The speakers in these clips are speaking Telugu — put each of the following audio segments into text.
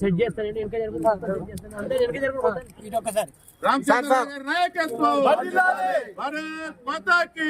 సెట్ చేస్తానండి వెనక జరుగుతుంది? అంటే వెనక జరుగుతుంది ఇది ఒక్కసారి. రామచంద్ర గారి నాయకత్వం. భారత్ మాతాకి.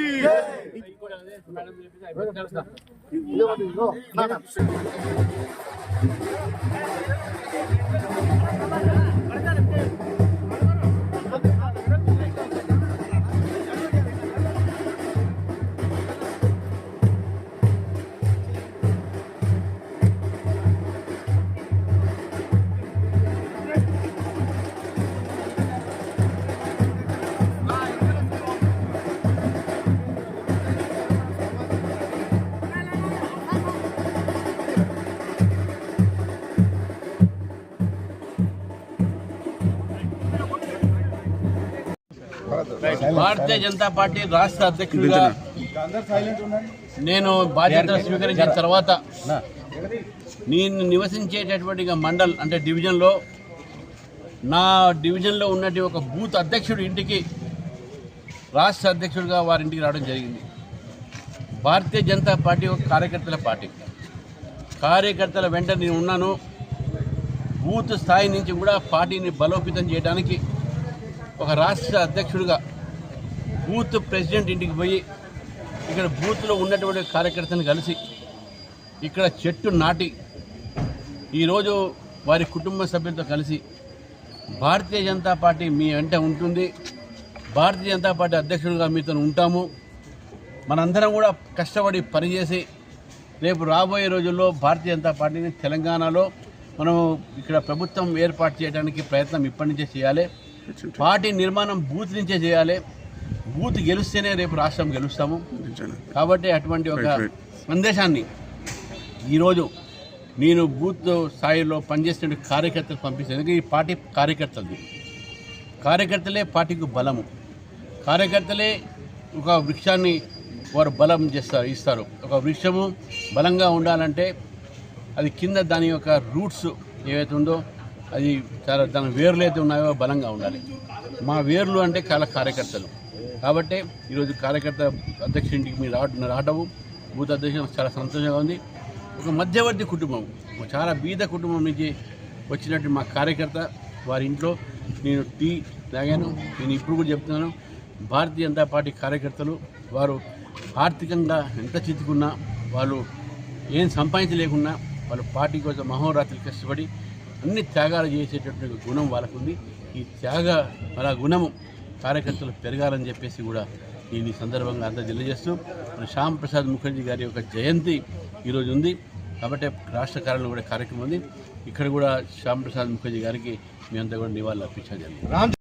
భారతీయ జనతా పార్టీ రాష్ట్ర అధ్యక్షుడిగా నేను బాధ్యతలు స్వీకరించిన తర్వాత నేను నివసించేటటువంటి మండల్ అంటే డివిజన్లో నా డివిజన్లో ఉన్నటి ఒక బూత్ అధ్యక్షుడి ఇంటికి రాష్ట్ర అధ్యక్షుడిగా వారి ఇంటికి రావడం జరిగింది. భారతీయ జనతా పార్టీ ఒక కార్యకర్తల పార్టీ. కార్యకర్తల వెంట నేను ఉన్నాను. బూత్ స్థాయి నుంచి కూడా పార్టీని బలోపేతం చేయడానికి ఒక రాష్ట్ర అధ్యక్షుడిగా బూత్ ప్రెసిడెంట్ ఇంటికి పోయి ఇక్కడ బూత్లో ఉన్నటువంటి కార్యకర్తను కలిసి ఇక్కడ చెట్టు నాటి ఈరోజు వారి కుటుంబ సభ్యులతో కలిసి భారతీయ జనతా పార్టీ మీ వెంట ఉంటుంది. భారతీయ జనతా పార్టీ అధ్యక్షుడిగా మీతో ఉంటాము. మనందరం కూడా కష్టపడి పనిచేసి రేపు రాబోయే రోజుల్లో భారతీయ జనతా పార్టీని తెలంగాణలో మనం ఇక్కడ ప్రభుత్వం ఏర్పాటు చేయడానికి ప్రయత్నం ఇప్పటి నుంచే చేయాలి. పార్టీ నిర్మాణం బూత్ నుంచే చేయాలి. బూత్ గెలిస్తేనే రేపు రాష్ట్రం గెలుస్తాము. కాబట్టి అటువంటి ఒక సందేశాన్ని ఈరోజు నేను బూత్ స్థాయిలో పనిచేస్తున్న కార్యకర్తలు పంపిస్తాను. ఎందుకంటే ఈ పార్టీ కార్యకర్తలది. కార్యకర్తలే పార్టీకి బలము. కార్యకర్తలే ఒక వృక్షాన్ని వారు బలం చేస్తారు ఇస్తారు. ఒక వృక్షము బలంగా ఉండాలంటే అది కింద దాని యొక్క రూట్స్ ఏవైతే ఉందో అది చాలా దాని వేర్లు అయితే ఉన్నాయో బలంగా ఉండాలి. మా వేర్లు అంటే చాలా కార్యకర్తలు. కాబట్టి ఈరోజు కార్యకర్త అధ్యక్షుడికి మీరు రావడం రావటము బూత్ అధ్యక్షుడు చాలా సంతోషంగా ఉంది. ఒక మధ్యవర్తి కుటుంబం చాలా బీద కుటుంబం నుంచి వచ్చినట్టు మా కార్యకర్త వారి ఇంట్లో నేను టీ తాగాను. నేను ఇప్పుడు కూడా చెప్తున్నాను. భారతీయ జనతా పార్టీ కార్యకర్తలు వారు ఆర్థికంగా ఎంత చిత్తుకున్నా వాళ్ళు ఏం సంపాదించలేకున్నా వాళ్ళు పార్టీ కోసం మహోరాత్రులు కష్టపడి అన్ని త్యాగాలు చేసేటటువంటి గుణం వాళ్ళకు ఉంది ఈ త్యాగ మన గుణము కార్యకర్తలు పెరగాలని చెప్పేసి కూడా నేను ఈ సందర్భంగా అంతా తెలియజేస్తూ మన శ్యామ్ ప్రసాద్ ముఖర్జీ గారి యొక్క జయంతి ఈరోజు ఉంది. కాబట్టి రాష్ట్ర కార్యాలయంలో కూడా కార్యక్రమం ఉంది. ఇక్కడ కూడా శ్యామ్ ప్రసాద్ ముఖర్జీ గారికి మేమంతా కూడా నివాళులు అర్పించాలి